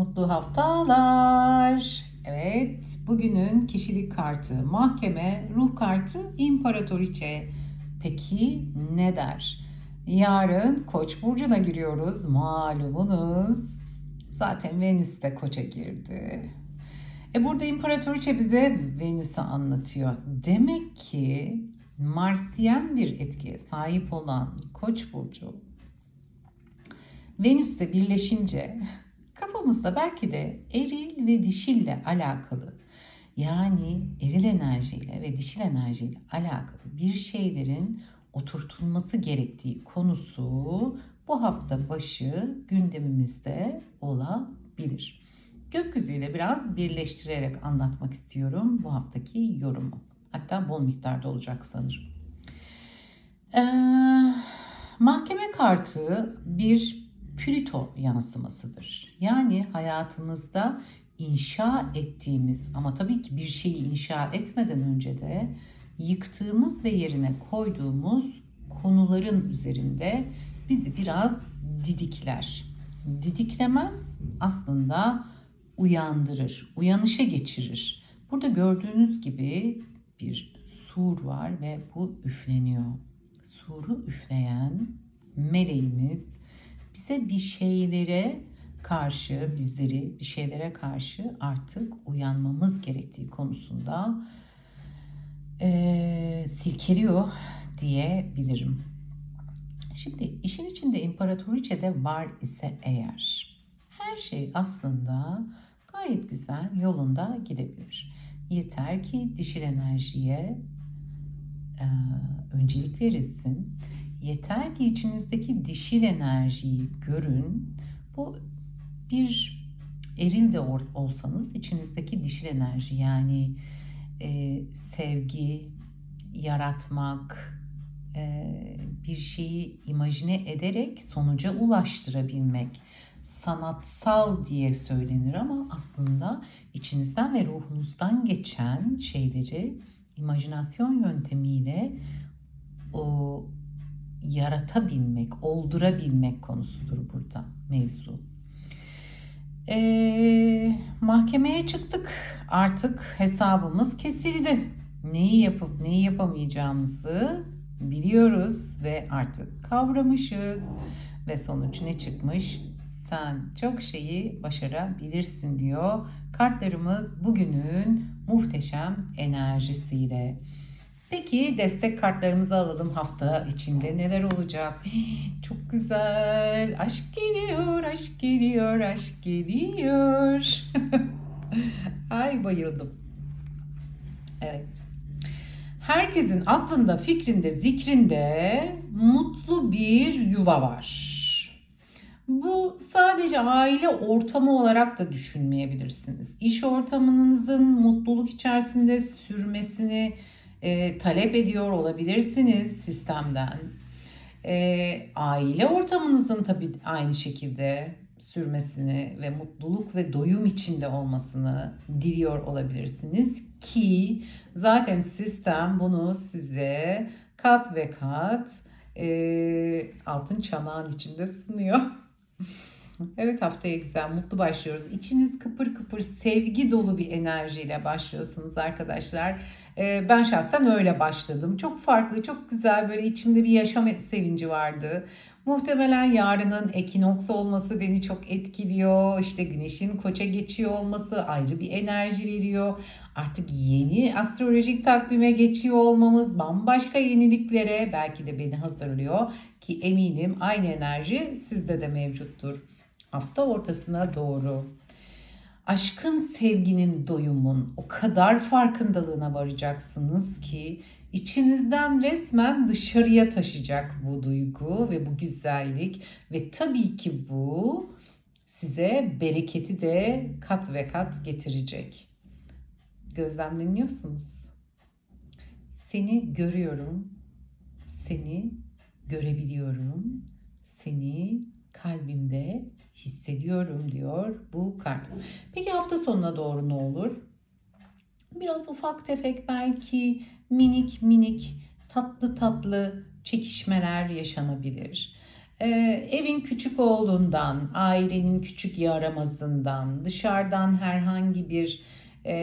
Mutlu haftalar. Evet, bugünün kişilik kartı mahkeme, ruh kartı imparatoriçe. Peki ne der? Yarın Koç burcuna giriyoruz. Malumunuz. Zaten Venüs de Koç'a girdi. E burada imparatoriçe bize Venüs'ü anlatıyor. Demek ki Marsiyen bir etkiye sahip olan Koç burcu Venüs'le birleşince kafamızda belki de eril ve dişille alakalı yani eril enerjiyle ve dişil enerjiyle alakalı bir şeylerin oturtulması gerektiği konusu bu hafta başı gündemimizde olabilir. Gökyüzüyle biraz birleştirerek anlatmak istiyorum bu haftaki yorumu. Hatta bol miktarda olacak sanırım. Ee, mahkeme kartı bir Plüto yansımasıdır. Yani hayatımızda inşa ettiğimiz ama tabii ki bir şeyi inşa etmeden önce de yıktığımız ve yerine koyduğumuz konuların üzerinde bizi biraz didikler. Didiklemez aslında uyandırır, uyanışa geçirir. Burada gördüğünüz gibi bir sur var ve bu üfleniyor. Suru üfleyen meleğimiz bize bir şeylere karşı, bizleri bir şeylere karşı artık uyanmamız gerektiği konusunda eee silkeliyor diyebilirim. Şimdi işin içinde imparatoriçe de var ise eğer her şey aslında gayet güzel yolunda gidebilir. Yeter ki dişil enerjiye e, öncelik verilsin. Yeter ki içinizdeki dişil enerjiyi görün. Bu bir eril de olsanız içinizdeki dişil enerji yani e, sevgi, yaratmak, e, bir şeyi imajine ederek sonuca ulaştırabilmek sanatsal diye söylenir ama aslında içinizden ve ruhunuzdan geçen şeyleri imajinasyon yöntemiyle o yaratabilmek, oldurabilmek konusudur burada mevzu. Ee, mahkemeye çıktık. Artık hesabımız kesildi. Neyi yapıp neyi yapamayacağımızı biliyoruz ve artık kavramışız. Ve sonuç ne çıkmış? Sen çok şeyi başarabilirsin diyor. Kartlarımız bugünün muhteşem enerjisiyle. Peki destek kartlarımızı alalım hafta içinde neler olacak? Çok güzel. Aşk geliyor, aşk geliyor, aşk geliyor. Ay bayıldım. Evet. Herkesin aklında, fikrinde, zikrinde mutlu bir yuva var. Bu sadece aile ortamı olarak da düşünmeyebilirsiniz. İş ortamınızın mutluluk içerisinde sürmesini e, talep ediyor olabilirsiniz sistemden. E, aile ortamınızın tabii aynı şekilde sürmesini ve mutluluk ve doyum içinde olmasını diliyor olabilirsiniz ki zaten sistem bunu size kat ve kat e, altın çanağın içinde sunuyor. Evet haftaya güzel, mutlu başlıyoruz. İçiniz kıpır kıpır, sevgi dolu bir enerjiyle başlıyorsunuz arkadaşlar. Ee, ben şahsen öyle başladım. Çok farklı, çok güzel böyle içimde bir yaşam sevinci vardı. Muhtemelen yarının ekinoks olması beni çok etkiliyor. İşte güneşin koça geçiyor olması ayrı bir enerji veriyor. Artık yeni astrolojik takvime geçiyor olmamız bambaşka yeniliklere belki de beni hazırlıyor. Ki eminim aynı enerji sizde de mevcuttur hafta ortasına doğru aşkın, sevginin, doyumun o kadar farkındalığına varacaksınız ki içinizden resmen dışarıya taşıyacak bu duygu ve bu güzellik ve tabii ki bu size bereketi de kat ve kat getirecek. Gözlemleniyorsunuz. Seni görüyorum. Seni görebiliyorum. Seni kalbimde hissediyorum diyor bu kart. Peki hafta sonuna doğru ne olur? Biraz ufak tefek belki minik minik tatlı tatlı çekişmeler yaşanabilir. Ee, evin küçük olduğundan, ailenin küçük yaramazından, dışarıdan herhangi bir e,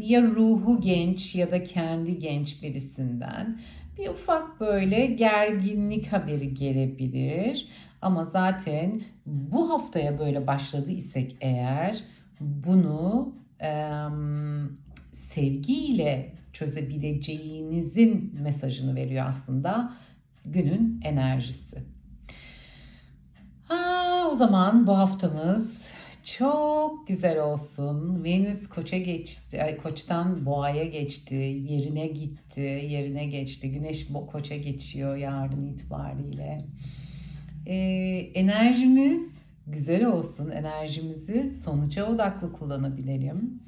ya ruhu genç ya da kendi genç birisinden bir ufak böyle gerginlik haberi gelebilir. Ama zaten bu haftaya böyle başladı isek eğer bunu em, sevgiyle çözebileceğinizin mesajını veriyor aslında günün enerjisi. Ha, o zaman bu haftamız çok güzel olsun. Venüs Koç'a geçti, ay, Koç'tan Boğa'ya geçti, yerine gitti, yerine geçti. Güneş Koç'a geçiyor yarın itibariyle. Ee, enerjimiz güzel olsun. Enerjimizi sonuca odaklı kullanabilelim.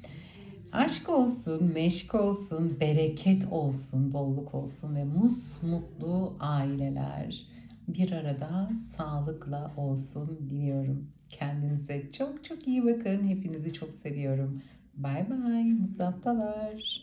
Aşk olsun, meşk olsun, bereket olsun, bolluk olsun ve mus mutlu aileler bir arada sağlıkla olsun diliyorum. Kendinize çok çok iyi bakın. Hepinizi çok seviyorum. Bay bay. Mutlu haftalar.